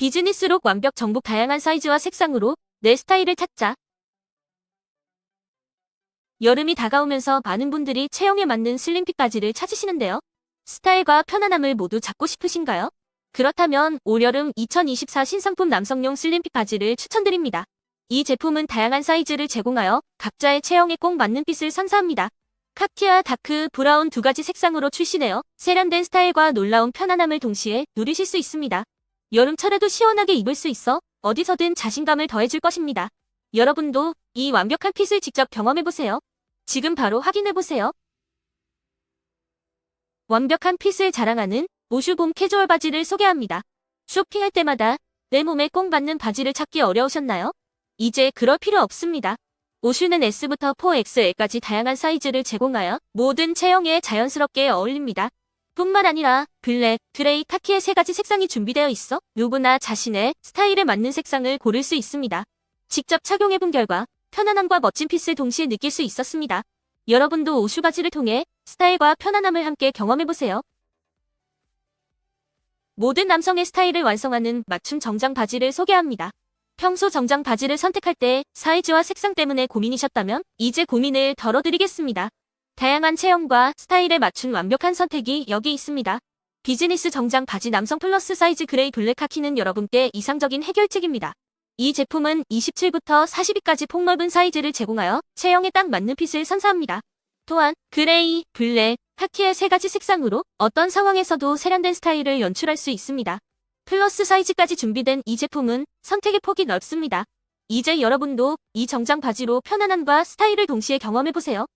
비즈니스룩 완벽 정복 다양한 사이즈와 색상으로 내 스타일을 찾자. 여름이 다가오면서 많은 분들이 체형에 맞는 슬림핏 바지를 찾으시는데요. 스타일과 편안함을 모두 잡고 싶으신가요? 그렇다면 올여름 2024 신상품 남성용 슬림핏 바지를 추천드립니다. 이 제품은 다양한 사이즈를 제공하여 각자의 체형에 꼭 맞는 핏을 선사합니다. 카키와 다크, 브라운 두 가지 색상으로 출시되어 세련된 스타일과 놀라운 편안함을 동시에 누리실 수 있습니다. 여름철에도 시원하게 입을 수 있어 어디서든 자신감을 더해줄 것입니다. 여러분도 이 완벽한 핏을 직접 경험해보세요. 지금 바로 확인해보세요. 완벽한 핏을 자랑하는 오슈봄 캐주얼 바지를 소개합니다. 쇼핑할 때마다 내 몸에 꼭 맞는 바지를 찾기 어려우셨나요? 이제 그럴 필요 없습니다. 오슈는 S부터 4XL까지 다양한 사이즈를 제공하여 모든 체형에 자연스럽게 어울립니다. 뿐만 아니라 블랙, 그레이, 카키의 세 가지 색상이 준비되어 있어 누구나 자신의 스타일에 맞는 색상을 고를 수 있습니다. 직접 착용해본 결과 편안함과 멋진 핏을 동시에 느낄 수 있었습니다. 여러분도 오슈 바지를 통해 스타일과 편안함을 함께 경험해보세요. 모든 남성의 스타일을 완성하는 맞춤 정장 바지를 소개합니다. 평소 정장 바지를 선택할 때 사이즈와 색상 때문에 고민이셨다면 이제 고민을 덜어드리겠습니다. 다양한 체형과 스타일에 맞춘 완벽한 선택이 여기 있습니다. 비즈니스 정장 바지 남성 플러스 사이즈 그레이 블랙 카키는 여러분께 이상적인 해결책입니다. 이 제품은 27부터 42까지 폭넓은 사이즈를 제공하여 체형에 딱 맞는 핏을 선사합니다. 또한 그레이, 블랙, 카키의 세 가지 색상으로 어떤 상황에서도 세련된 스타일을 연출할 수 있습니다. 플러스 사이즈까지 준비된 이 제품은 선택의 폭이 넓습니다. 이제 여러분도 이 정장 바지로 편안함과 스타일을 동시에 경험해보세요.